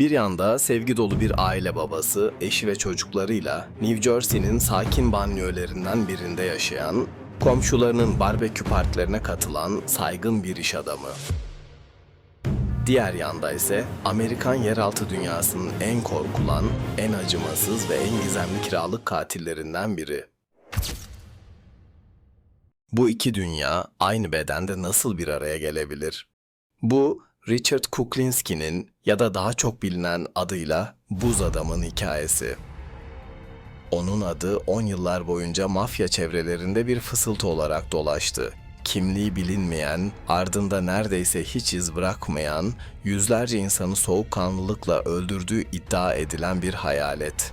Bir yanda sevgi dolu bir aile babası, eşi ve çocuklarıyla New Jersey'nin sakin banliyölerinden birinde yaşayan, komşularının barbekü partilerine katılan saygın bir iş adamı. Diğer yanda ise Amerikan yeraltı dünyasının en korkulan, en acımasız ve en gizemli kiralık katillerinden biri. Bu iki dünya aynı bedende nasıl bir araya gelebilir? Bu Richard Kuklinski'nin ya da daha çok bilinen adıyla Buz Adam'ın hikayesi. Onun adı 10 yıllar boyunca mafya çevrelerinde bir fısıltı olarak dolaştı. Kimliği bilinmeyen, ardında neredeyse hiç iz bırakmayan, yüzlerce insanı soğukkanlılıkla öldürdüğü iddia edilen bir hayalet.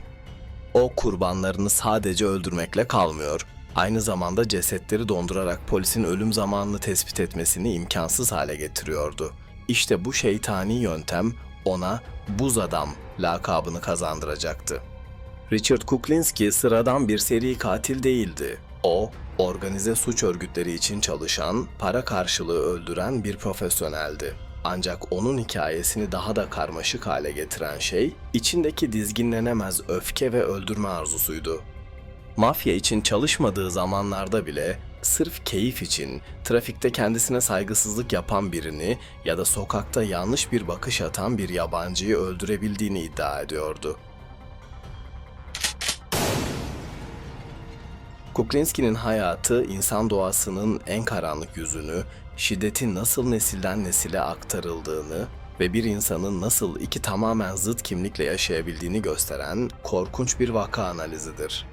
O kurbanlarını sadece öldürmekle kalmıyor. Aynı zamanda cesetleri dondurarak polisin ölüm zamanını tespit etmesini imkansız hale getiriyordu. İşte bu şeytani yöntem ona Buz Adam lakabını kazandıracaktı. Richard Kuklinski sıradan bir seri katil değildi. O, organize suç örgütleri için çalışan, para karşılığı öldüren bir profesyoneldi. Ancak onun hikayesini daha da karmaşık hale getiren şey, içindeki dizginlenemez öfke ve öldürme arzusuydu. Mafya için çalışmadığı zamanlarda bile sırf keyif için trafikte kendisine saygısızlık yapan birini ya da sokakta yanlış bir bakış atan bir yabancıyı öldürebildiğini iddia ediyordu. Kuklinski'nin hayatı insan doğasının en karanlık yüzünü, şiddetin nasıl nesilden nesile aktarıldığını ve bir insanın nasıl iki tamamen zıt kimlikle yaşayabildiğini gösteren korkunç bir vaka analizidir.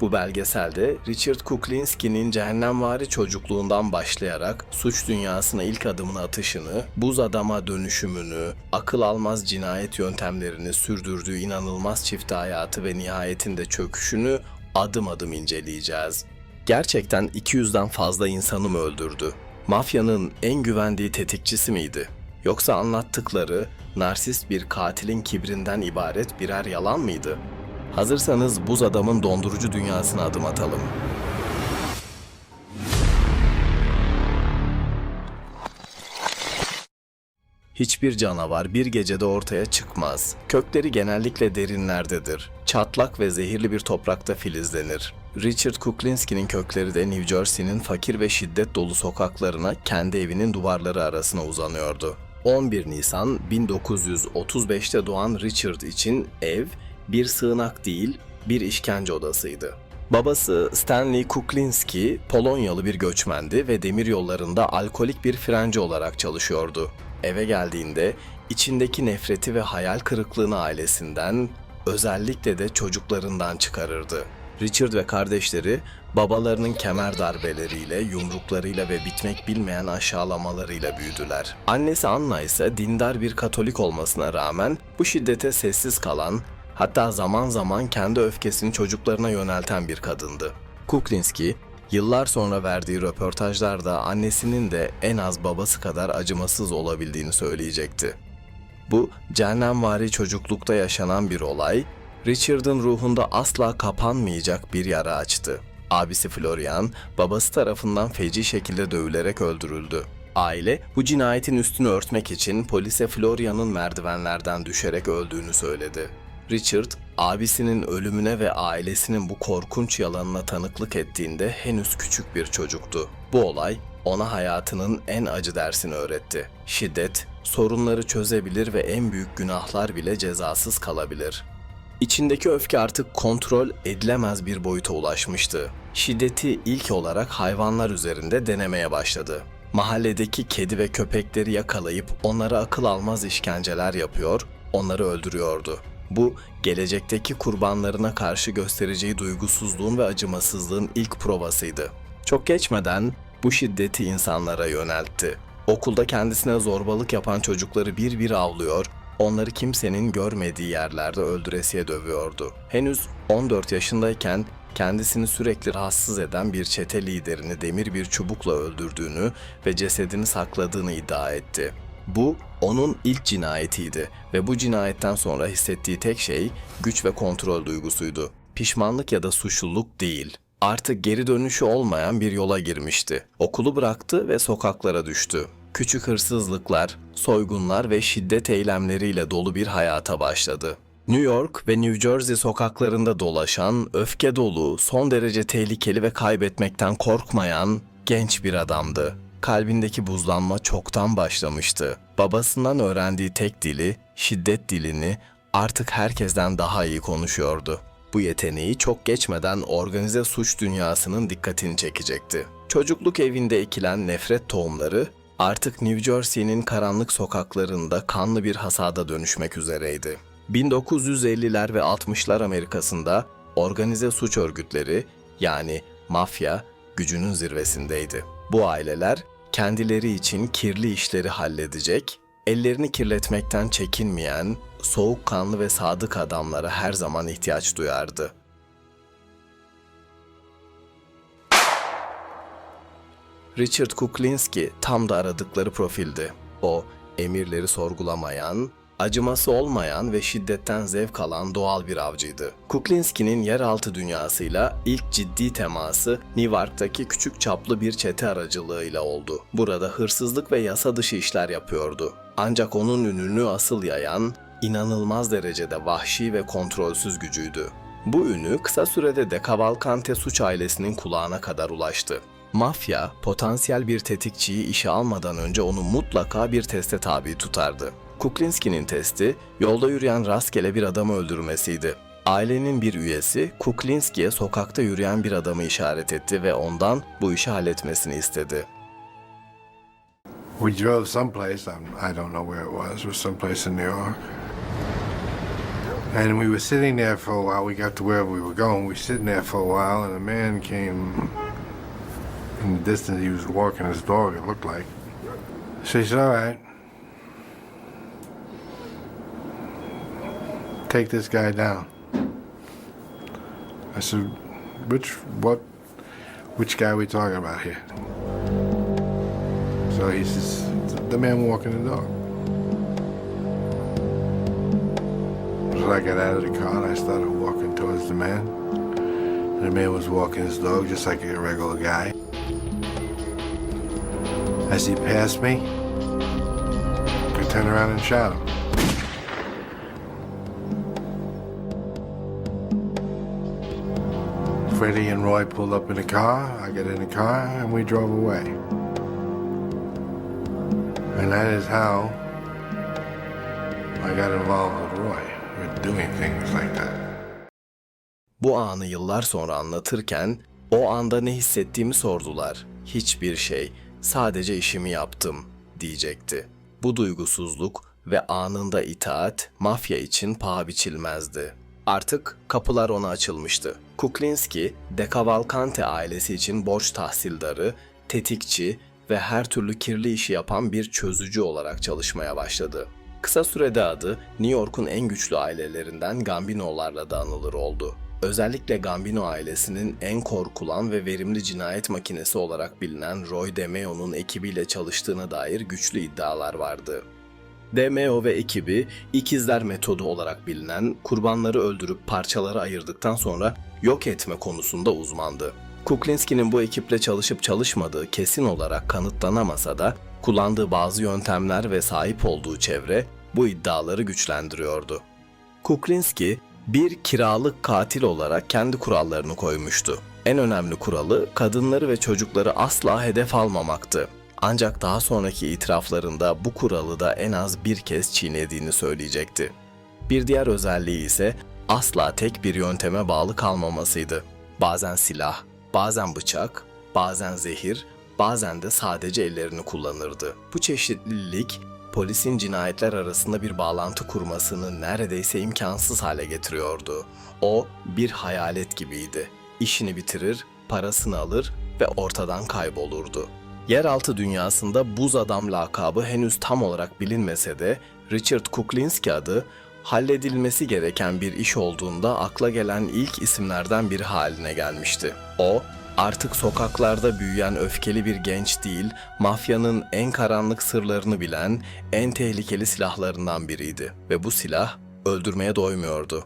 Bu belgeselde Richard Kuklinski'nin cehennemvari çocukluğundan başlayarak suç dünyasına ilk adımını atışını, buz adama dönüşümünü, akıl almaz cinayet yöntemlerini sürdürdüğü inanılmaz çift hayatı ve nihayetinde çöküşünü adım adım inceleyeceğiz. Gerçekten 200'den fazla insanı mı öldürdü? Mafyanın en güvendiği tetikçisi miydi? Yoksa anlattıkları narsist bir katilin kibrinden ibaret birer yalan mıydı? Hazırsanız buz adamın dondurucu dünyasına adım atalım. Hiçbir canavar bir gecede ortaya çıkmaz. Kökleri genellikle derinlerdedir. Çatlak ve zehirli bir toprakta filizlenir. Richard Kuklinski'nin kökleri de New Jersey'nin fakir ve şiddet dolu sokaklarına kendi evinin duvarları arasına uzanıyordu. 11 Nisan 1935'te doğan Richard için ev bir sığınak değil, bir işkence odasıydı. Babası Stanley Kuklinski Polonyalı bir göçmendi ve demir yollarında alkolik bir frenci olarak çalışıyordu. Eve geldiğinde içindeki nefreti ve hayal kırıklığını ailesinden, özellikle de çocuklarından çıkarırdı. Richard ve kardeşleri babalarının kemer darbeleriyle, yumruklarıyla ve bitmek bilmeyen aşağılamalarıyla büyüdüler. Annesi Anna ise dindar bir Katolik olmasına rağmen bu şiddete sessiz kalan, hatta zaman zaman kendi öfkesini çocuklarına yönelten bir kadındı. Kuklinski, yıllar sonra verdiği röportajlarda annesinin de en az babası kadar acımasız olabildiğini söyleyecekti. Bu cehennemvari çocuklukta yaşanan bir olay, Richard'ın ruhunda asla kapanmayacak bir yara açtı. Abisi Florian, babası tarafından feci şekilde dövülerek öldürüldü. Aile bu cinayetin üstünü örtmek için polise Florian'ın merdivenlerden düşerek öldüğünü söyledi. Richard, abisinin ölümüne ve ailesinin bu korkunç yalanına tanıklık ettiğinde henüz küçük bir çocuktu. Bu olay ona hayatının en acı dersini öğretti. Şiddet, sorunları çözebilir ve en büyük günahlar bile cezasız kalabilir. İçindeki öfke artık kontrol edilemez bir boyuta ulaşmıştı. Şiddeti ilk olarak hayvanlar üzerinde denemeye başladı. Mahalledeki kedi ve köpekleri yakalayıp onlara akıl almaz işkenceler yapıyor, onları öldürüyordu. Bu gelecekteki kurbanlarına karşı göstereceği duygusuzluğun ve acımasızlığın ilk provasıydı. Çok geçmeden bu şiddeti insanlara yöneltti. Okulda kendisine zorbalık yapan çocukları bir bir avlıyor, onları kimsenin görmediği yerlerde öldüresiye dövüyordu. Henüz 14 yaşındayken kendisini sürekli rahatsız eden bir çete liderini demir bir çubukla öldürdüğünü ve cesedini sakladığını iddia etti. Bu onun ilk cinayetiydi ve bu cinayetten sonra hissettiği tek şey güç ve kontrol duygusuydu. Pişmanlık ya da suçluluk değil. Artık geri dönüşü olmayan bir yola girmişti. Okulu bıraktı ve sokaklara düştü. küçük hırsızlıklar, soygunlar ve şiddet eylemleriyle dolu bir hayata başladı. New York ve New Jersey sokaklarında dolaşan, öfke dolu, son derece tehlikeli ve kaybetmekten korkmayan genç bir adamdı. Kalbindeki buzlanma çoktan başlamıştı. Babasından öğrendiği tek dili, şiddet dilini artık herkesten daha iyi konuşuyordu. Bu yeteneği çok geçmeden organize suç dünyasının dikkatini çekecekti. Çocukluk evinde ekilen nefret tohumları artık New Jersey'nin karanlık sokaklarında kanlı bir hasada dönüşmek üzereydi. 1950'ler ve 60'lar Amerika'sında organize suç örgütleri yani mafya gücünün zirvesindeydi. Bu aileler kendileri için kirli işleri halledecek, ellerini kirletmekten çekinmeyen, soğukkanlı ve sadık adamlara her zaman ihtiyaç duyardı. Richard Kuklinski tam da aradıkları profildi. O, emirleri sorgulamayan, acıması olmayan ve şiddetten zevk alan doğal bir avcıydı. Kuklinski'nin yeraltı dünyasıyla ilk ciddi teması Newark'taki küçük çaplı bir çete aracılığıyla oldu. Burada hırsızlık ve yasa dışı işler yapıyordu. Ancak onun ününü asıl yayan, inanılmaz derecede vahşi ve kontrolsüz gücüydü. Bu ünü kısa sürede de Cavalcante suç ailesinin kulağına kadar ulaştı. Mafya, potansiyel bir tetikçiyi işe almadan önce onu mutlaka bir teste tabi tutardı. Kuklinski'nin testi, yolda yürüyen rastgele bir adamı öldürmesiydi. Ailenin bir üyesi, Kuklinski'ye sokakta yürüyen bir adamı işaret etti ve ondan bu işi halletmesini istedi. We drove someplace, I'm, I don't know where it was, it was someplace in New York. And we were sitting there for a while. We got to where we were going. We were sitting there for a while, and a man came in the distance. He was walking his dog, it looked like. So he said, All right, take this guy down. I said, Which, what, which guy we talking about here? So he says, the man walking the dog. So I got out of the car and I started walking towards the man. The man was walking his dog just like a regular guy. As he passed me, I turned around and shot him. Freddie and Roy pulled up in the car. I got in the car and we drove away. And that is how I got involved with Roy, with doing things like that. Bu anı yıllar sonra anlatırken o anda ne hissettiğimi sordular. Hiçbir şey, sadece işimi yaptım diyecekti. Bu duygusuzluk ve anında itaat mafya için paha biçilmezdi. Artık kapılar ona açılmıştı. Kuklinski, De Cavalcante ailesi için borç tahsildarı, tetikçi ve her türlü kirli işi yapan bir çözücü olarak çalışmaya başladı. Kısa sürede adı New York'un en güçlü ailelerinden Gambino'larla da anılır oldu. Özellikle Gambino ailesinin en korkulan ve verimli cinayet makinesi olarak bilinen Roy DeMeo'nun ekibiyle çalıştığına dair güçlü iddialar vardı. DMO ve ekibi ikizler metodu olarak bilinen kurbanları öldürüp parçalara ayırdıktan sonra yok etme konusunda uzmandı. Kuklinski'nin bu ekiple çalışıp çalışmadığı kesin olarak kanıtlanamasa da kullandığı bazı yöntemler ve sahip olduğu çevre bu iddiaları güçlendiriyordu. Kuklinski bir kiralık katil olarak kendi kurallarını koymuştu. En önemli kuralı kadınları ve çocukları asla hedef almamaktı. Ancak daha sonraki itiraflarında bu kuralı da en az bir kez çiğnediğini söyleyecekti. Bir diğer özelliği ise asla tek bir yönteme bağlı kalmamasıydı. Bazen silah, bazen bıçak, bazen zehir, bazen de sadece ellerini kullanırdı. Bu çeşitlilik polisin cinayetler arasında bir bağlantı kurmasını neredeyse imkansız hale getiriyordu. O bir hayalet gibiydi. İşini bitirir, parasını alır ve ortadan kaybolurdu. Yeraltı dünyasında buz adam lakabı henüz tam olarak bilinmese de Richard Kuklinski adı halledilmesi gereken bir iş olduğunda akla gelen ilk isimlerden biri haline gelmişti. O, artık sokaklarda büyüyen öfkeli bir genç değil, mafyanın en karanlık sırlarını bilen, en tehlikeli silahlarından biriydi ve bu silah öldürmeye doymuyordu.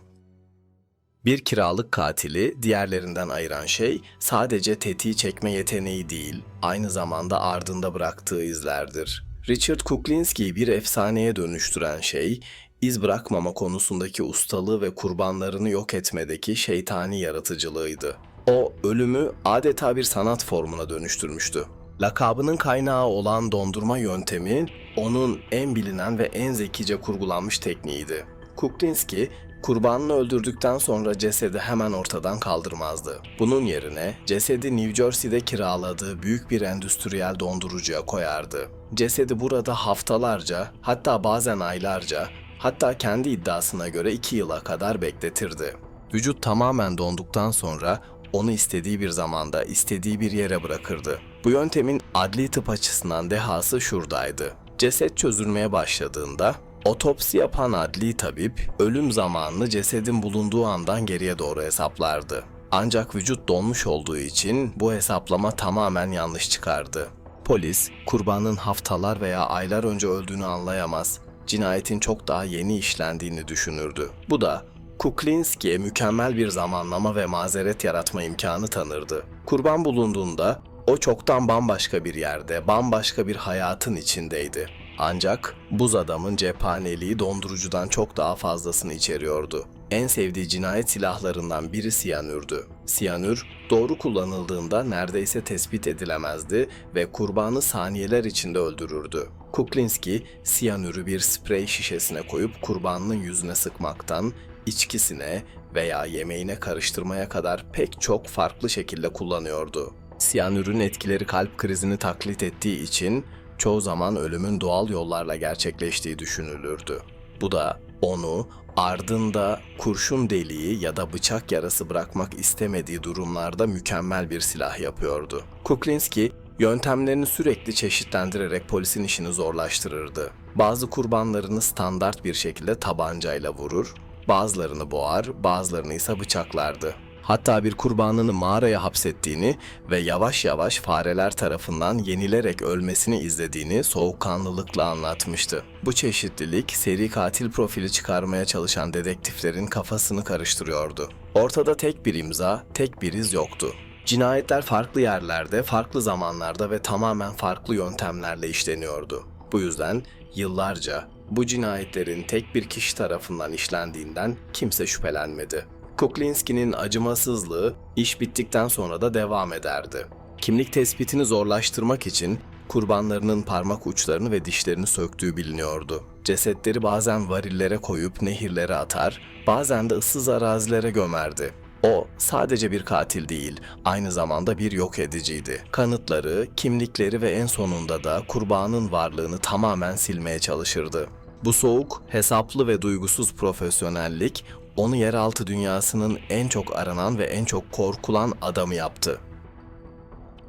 Bir kiralık katili diğerlerinden ayıran şey sadece tetiği çekme yeteneği değil, aynı zamanda ardında bıraktığı izlerdir. Richard Kuklinski'yi bir efsaneye dönüştüren şey, iz bırakmama konusundaki ustalığı ve kurbanlarını yok etmedeki şeytani yaratıcılığıydı. O, ölümü adeta bir sanat formuna dönüştürmüştü. Lakabının kaynağı olan dondurma yöntemi, onun en bilinen ve en zekice kurgulanmış tekniğiydi. Kuklinski, kurbanını öldürdükten sonra cesedi hemen ortadan kaldırmazdı. Bunun yerine cesedi New Jersey'de kiraladığı büyük bir endüstriyel dondurucuya koyardı. Cesedi burada haftalarca, hatta bazen aylarca, hatta kendi iddiasına göre iki yıla kadar bekletirdi. Vücut tamamen donduktan sonra onu istediği bir zamanda istediği bir yere bırakırdı. Bu yöntemin adli tıp açısından dehası şuradaydı. Ceset çözülmeye başladığında otopsi yapan adli tabip ölüm zamanını cesedin bulunduğu andan geriye doğru hesaplardı. Ancak vücut donmuş olduğu için bu hesaplama tamamen yanlış çıkardı. Polis, kurbanın haftalar veya aylar önce öldüğünü anlayamaz, cinayetin çok daha yeni işlendiğini düşünürdü. Bu da Kuklinski'ye mükemmel bir zamanlama ve mazeret yaratma imkanı tanırdı. Kurban bulunduğunda o çoktan bambaşka bir yerde, bambaşka bir hayatın içindeydi. Ancak buz adamın cephaneliği dondurucudan çok daha fazlasını içeriyordu. En sevdiği cinayet silahlarından biri siyanürdü. Siyanür, doğru kullanıldığında neredeyse tespit edilemezdi ve kurbanı saniyeler içinde öldürürdü. Kuklinski, siyanürü bir sprey şişesine koyup kurbanının yüzüne sıkmaktan, içkisine veya yemeğine karıştırmaya kadar pek çok farklı şekilde kullanıyordu. Siyanürün etkileri kalp krizini taklit ettiği için çoğu zaman ölümün doğal yollarla gerçekleştiği düşünülürdü. Bu da onu ardında kurşun deliği ya da bıçak yarası bırakmak istemediği durumlarda mükemmel bir silah yapıyordu. Kuklinski yöntemlerini sürekli çeşitlendirerek polisin işini zorlaştırırdı. Bazı kurbanlarını standart bir şekilde tabancayla vurur, bazılarını boğar, bazılarını ise bıçaklardı. Hatta bir kurbanını mağaraya hapsettiğini ve yavaş yavaş fareler tarafından yenilerek ölmesini izlediğini soğukkanlılıkla anlatmıştı. Bu çeşitlilik seri katil profili çıkarmaya çalışan dedektiflerin kafasını karıştırıyordu. Ortada tek bir imza, tek bir iz yoktu. Cinayetler farklı yerlerde, farklı zamanlarda ve tamamen farklı yöntemlerle işleniyordu. Bu yüzden yıllarca bu cinayetlerin tek bir kişi tarafından işlendiğinden kimse şüphelenmedi. Kuklinski'nin acımasızlığı iş bittikten sonra da devam ederdi. Kimlik tespitini zorlaştırmak için kurbanlarının parmak uçlarını ve dişlerini söktüğü biliniyordu. Cesetleri bazen varillere koyup nehirlere atar, bazen de ıssız arazilere gömerdi. O sadece bir katil değil, aynı zamanda bir yok ediciydi. Kanıtları, kimlikleri ve en sonunda da kurbanın varlığını tamamen silmeye çalışırdı. Bu soğuk, hesaplı ve duygusuz profesyonellik onu yeraltı dünyasının en çok aranan ve en çok korkulan adamı yaptı.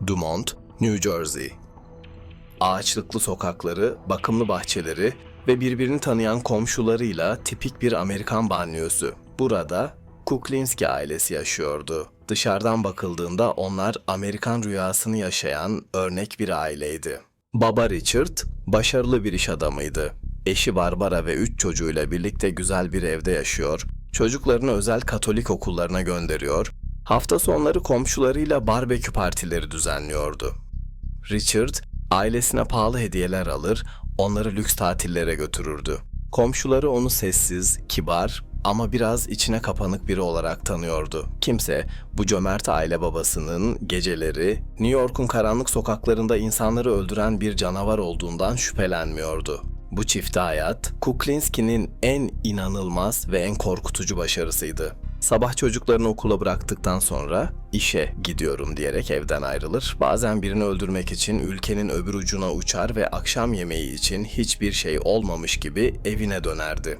Dumont, New Jersey. Ağaçlıklı sokakları, bakımlı bahçeleri ve birbirini tanıyan komşularıyla tipik bir Amerikan banliyösü. Burada Kuklinski ailesi yaşıyordu. Dışarıdan bakıldığında onlar Amerikan rüyasını yaşayan örnek bir aileydi. Baba Richard başarılı bir iş adamıydı. Eşi Barbara ve üç çocuğuyla birlikte güzel bir evde yaşıyor, çocuklarını özel Katolik okullarına gönderiyor, hafta sonları komşularıyla barbekü partileri düzenliyordu. Richard, ailesine pahalı hediyeler alır, onları lüks tatillere götürürdü. Komşuları onu sessiz, kibar ama biraz içine kapanık biri olarak tanıyordu. Kimse bu cömert aile babasının geceleri New York'un karanlık sokaklarında insanları öldüren bir canavar olduğundan şüphelenmiyordu. Bu çifte hayat, Kuklinski'nin en inanılmaz ve en korkutucu başarısıydı. Sabah çocuklarını okula bıraktıktan sonra işe gidiyorum diyerek evden ayrılır. Bazen birini öldürmek için ülkenin öbür ucuna uçar ve akşam yemeği için hiçbir şey olmamış gibi evine dönerdi.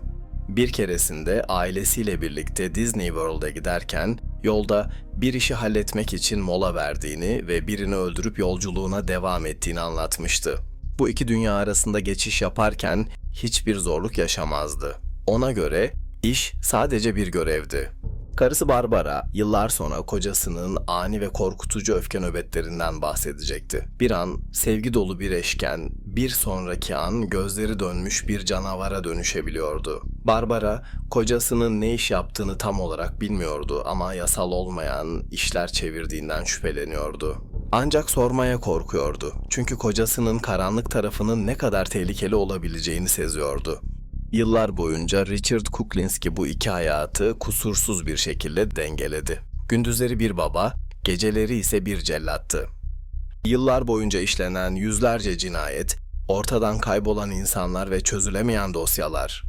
Bir keresinde ailesiyle birlikte Disney World'a giderken yolda bir işi halletmek için mola verdiğini ve birini öldürüp yolculuğuna devam ettiğini anlatmıştı. Bu iki dünya arasında geçiş yaparken hiçbir zorluk yaşamazdı. Ona göre iş sadece bir görevdi. Karısı Barbara yıllar sonra kocasının ani ve korkutucu öfke nöbetlerinden bahsedecekti. Bir an sevgi dolu bir eşken, bir sonraki an gözleri dönmüş bir canavara dönüşebiliyordu. Barbara kocasının ne iş yaptığını tam olarak bilmiyordu ama yasal olmayan işler çevirdiğinden şüpheleniyordu. Ancak sormaya korkuyordu. Çünkü kocasının karanlık tarafının ne kadar tehlikeli olabileceğini seziyordu. Yıllar boyunca Richard Kuklinski bu iki hayatı kusursuz bir şekilde dengeledi. Gündüzleri bir baba, geceleri ise bir cellattı. Yıllar boyunca işlenen yüzlerce cinayet, ortadan kaybolan insanlar ve çözülemeyen dosyalar.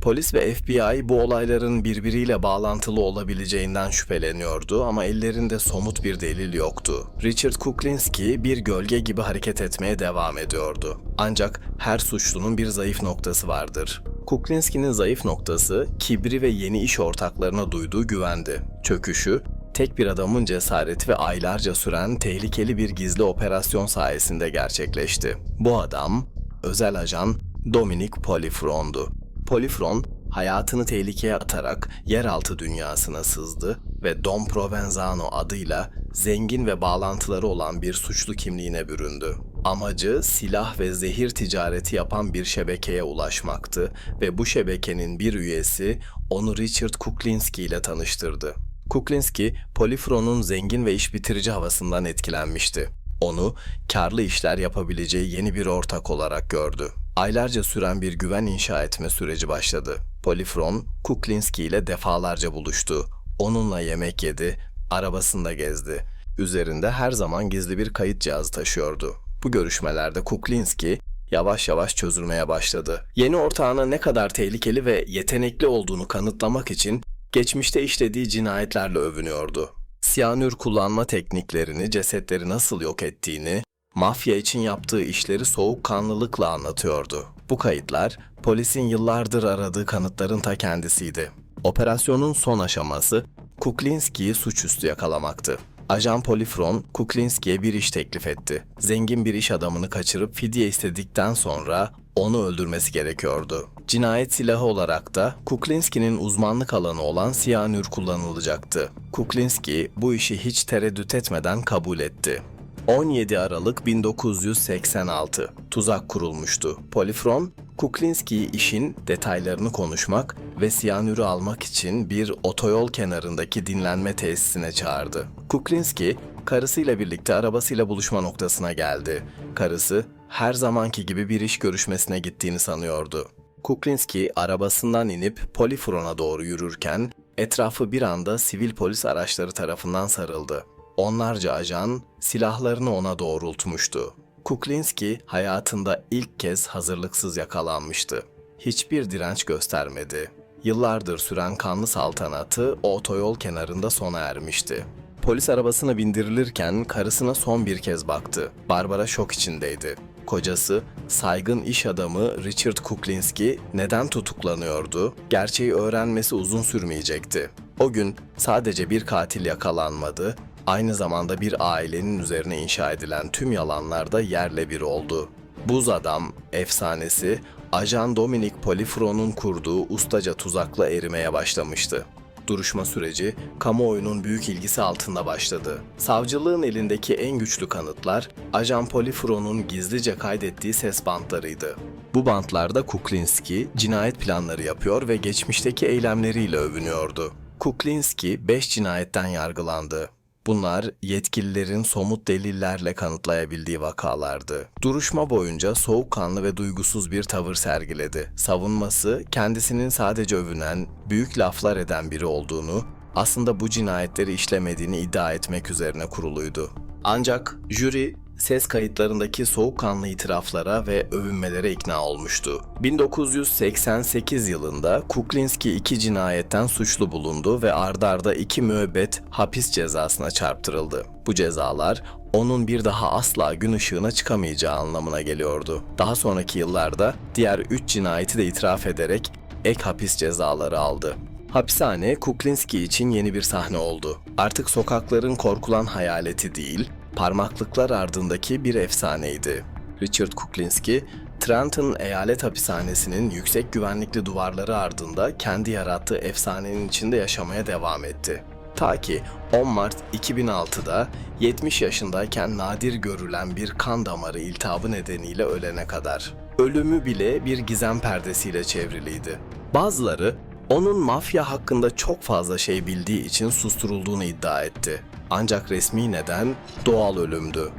Polis ve FBI bu olayların birbiriyle bağlantılı olabileceğinden şüpheleniyordu ama ellerinde somut bir delil yoktu. Richard Kuklinski bir gölge gibi hareket etmeye devam ediyordu. Ancak her suçlunun bir zayıf noktası vardır. Kuklinski'nin zayıf noktası kibri ve yeni iş ortaklarına duyduğu güvendi. Çöküşü tek bir adamın cesareti ve aylarca süren tehlikeli bir gizli operasyon sayesinde gerçekleşti. Bu adam özel ajan Dominic Polifron'du. Polifron hayatını tehlikeye atarak yeraltı dünyasına sızdı ve Don Provenzano adıyla zengin ve bağlantıları olan bir suçlu kimliğine büründü. Amacı silah ve zehir ticareti yapan bir şebekeye ulaşmaktı ve bu şebekenin bir üyesi onu Richard Kuklinski ile tanıştırdı. Kuklinski, Polifron'un zengin ve iş bitirici havasından etkilenmişti. Onu karlı işler yapabileceği yeni bir ortak olarak gördü. Aylarca süren bir güven inşa etme süreci başladı. Polifron, Kuklinski ile defalarca buluştu. Onunla yemek yedi, arabasında gezdi. Üzerinde her zaman gizli bir kayıt cihazı taşıyordu. Bu görüşmelerde Kuklinski yavaş yavaş çözülmeye başladı. Yeni ortağına ne kadar tehlikeli ve yetenekli olduğunu kanıtlamak için geçmişte işlediği cinayetlerle övünüyordu. Siyanür kullanma tekniklerini, cesetleri nasıl yok ettiğini, mafya için yaptığı işleri soğukkanlılıkla anlatıyordu. Bu kayıtlar polisin yıllardır aradığı kanıtların ta kendisiydi. Operasyonun son aşaması Kuklinski'yi suçüstü yakalamaktı. Ajan Polifron, Kuklinski'ye bir iş teklif etti. Zengin bir iş adamını kaçırıp fidye istedikten sonra onu öldürmesi gerekiyordu. Cinayet silahı olarak da Kuklinski'nin uzmanlık alanı olan siyanür kullanılacaktı. Kuklinski bu işi hiç tereddüt etmeden kabul etti. 17 Aralık 1986 tuzak kurulmuştu. Polifron, Kuklinski'yi işin detaylarını konuşmak ve siyanürü almak için bir otoyol kenarındaki dinlenme tesisine çağırdı. Kuklinski, karısıyla birlikte arabasıyla buluşma noktasına geldi. Karısı, her zamanki gibi bir iş görüşmesine gittiğini sanıyordu. Kuklinski arabasından inip Polifron'a doğru yürürken etrafı bir anda sivil polis araçları tarafından sarıldı. Onlarca ajan silahlarını ona doğrultmuştu. Kuklinski hayatında ilk kez hazırlıksız yakalanmıştı. Hiçbir direnç göstermedi. Yıllardır süren kanlı saltanatı o otoyol kenarında sona ermişti. Polis arabasına bindirilirken karısına son bir kez baktı. Barbara şok içindeydi. Kocası, saygın iş adamı Richard Kuklinski neden tutuklanıyordu? Gerçeği öğrenmesi uzun sürmeyecekti. O gün sadece bir katil yakalanmadı, aynı zamanda bir ailenin üzerine inşa edilen tüm yalanlar da yerle bir oldu. Buz Adam efsanesi Ajan Dominic Polifron'un kurduğu ustaca tuzakla erimeye başlamıştı. Duruşma süreci kamuoyunun büyük ilgisi altında başladı. Savcılığın elindeki en güçlü kanıtlar Ajan Polifron'un gizlice kaydettiği ses bantlarıydı. Bu bantlarda Kuklinski cinayet planları yapıyor ve geçmişteki eylemleriyle övünüyordu. Kuklinski 5 cinayetten yargılandı. Bunlar yetkililerin somut delillerle kanıtlayabildiği vakalardı. Duruşma boyunca soğukkanlı ve duygusuz bir tavır sergiledi. Savunması kendisinin sadece övünen, büyük laflar eden biri olduğunu, aslında bu cinayetleri işlemediğini iddia etmek üzerine kuruluydu. Ancak jüri ses kayıtlarındaki soğukkanlı itiraflara ve övünmelere ikna olmuştu. 1988 yılında Kuklinski iki cinayetten suçlu bulundu ve ardarda iki müebbet hapis cezasına çarptırıldı. Bu cezalar onun bir daha asla gün ışığına çıkamayacağı anlamına geliyordu. Daha sonraki yıllarda diğer üç cinayeti de itiraf ederek ek hapis cezaları aldı. Hapishane Kuklinski için yeni bir sahne oldu. Artık sokakların korkulan hayaleti değil, parmaklıklar ardındaki bir efsaneydi. Richard Kuklinski, Trenton Eyalet Hapishanesi'nin yüksek güvenlikli duvarları ardında kendi yarattığı efsanenin içinde yaşamaya devam etti. Ta ki 10 Mart 2006'da 70 yaşındayken nadir görülen bir kan damarı iltihabı nedeniyle ölene kadar. Ölümü bile bir gizem perdesiyle çevriliydi. Bazıları onun mafya hakkında çok fazla şey bildiği için susturulduğunu iddia etti. Ancak resmi neden doğal ölümdü.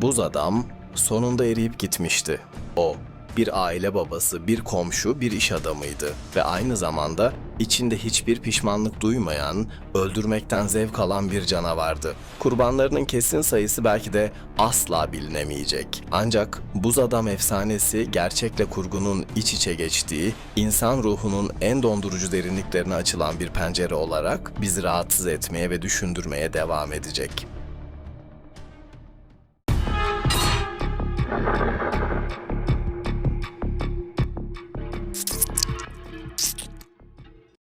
Buz adam sonunda eriyip gitmişti. O bir aile babası, bir komşu, bir iş adamıydı ve aynı zamanda içinde hiçbir pişmanlık duymayan, öldürmekten zevk alan bir canavardı. Kurbanlarının kesin sayısı belki de asla bilinemeyecek. Ancak buz adam efsanesi gerçekle kurgunun iç içe geçtiği, insan ruhunun en dondurucu derinliklerine açılan bir pencere olarak bizi rahatsız etmeye ve düşündürmeye devam edecek.